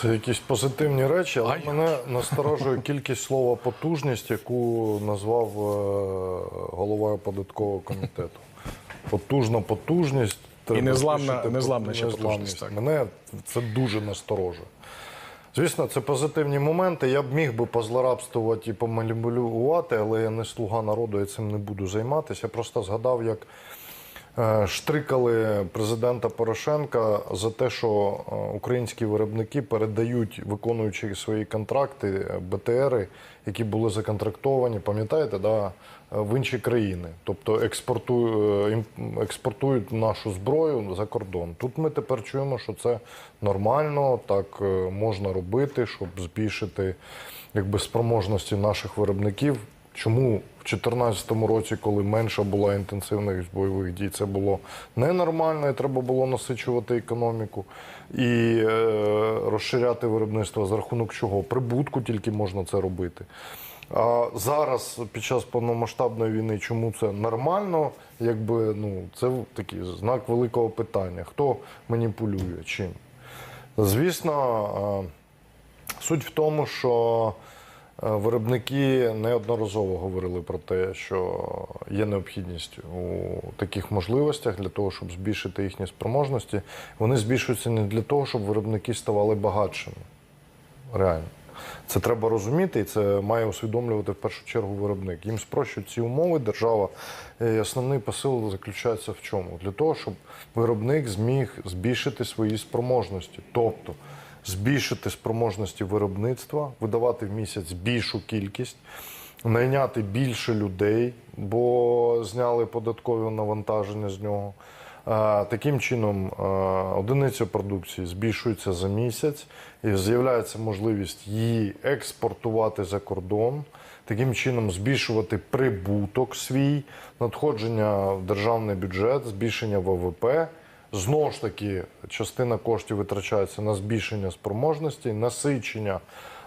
Це якісь позитивні речі, але мене насторожує кількість слова потужність, яку назвав е, голова податкового комітету. Потужна потужність. треба незламна- незламна ще потужність, так. Мене це дуже насторожує. Звісно, це позитивні моменти. Я б міг би позлорадствувати і поманіпулювати, але я не слуга народу, я цим не буду займатися. Я просто згадав, як штрикали президента Порошенка за те, що е, українські виробники передають, виконуючи свої контракти, е, БТРи, які були законтрактовані, пам'ятаєте, да, е, в інші країни. Тобто експорту- е, ім- експортують нашу зброю за кордон. Тут ми тепер чуємо, що це нормально, так е, можна робити, щоб збільшити якби, спроможності наших виробників. Чому в 2014 році, коли менша була інтенсивних бойових дій, це було ненормально, і треба було насичувати економіку і е, розширяти виробництво за рахунок чого? Прибутку тільки можна це робити. А зараз, під час повномасштабної війни, чому це нормально? Якби ну це такий знак великого питання. Хто маніпулює чим? Звісно, е, суть в тому, що виробники неодноразово говорили про те, що є необхідність у таких можливостях для того, щоб збільшити їхні спроможності. Вони збільшуються не для того, щоб виробники ставали багатшими. Реально. Це треба розуміти, і це має усвідомлювати в першу чергу виробник. Їм спрощують ці умови. Держава Е, і основний посил заключається в чому? Для того, щоб виробник зміг збільшити свої спроможності, тобто збільшити спроможності виробництва, видавати в місяць більшу кількість, найняти більше людей, бо зняли податкові навантаження з нього. Е, Таким чином, е, одиниця продукції збільшується за місяць і з'являється можливість її експортувати за кордон. Таким чином збільшувати прибуток свій, надходження в державний бюджет, збільшення ВВП. Знову ж таки, частина коштів витрачається на збільшення спроможності, насичення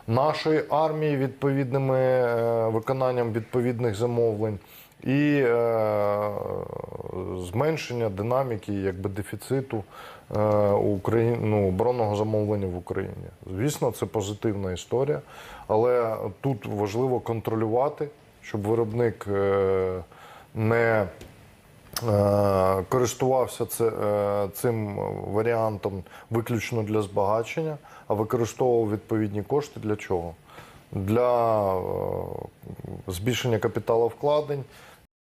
нашої армії відповідними е, виконанням відповідних замовлень і е, зменшення динаміки якби дефіциту е, ну, оборонного замовлення в Україні. Звісно, це позитивна історія, але тут важливо контролювати, щоб виробник е, не користувався це, е, цим варіантом виключно для збагачення, а використовував відповідні кошти для чого? Для збільшення збільшення капіталовкладень,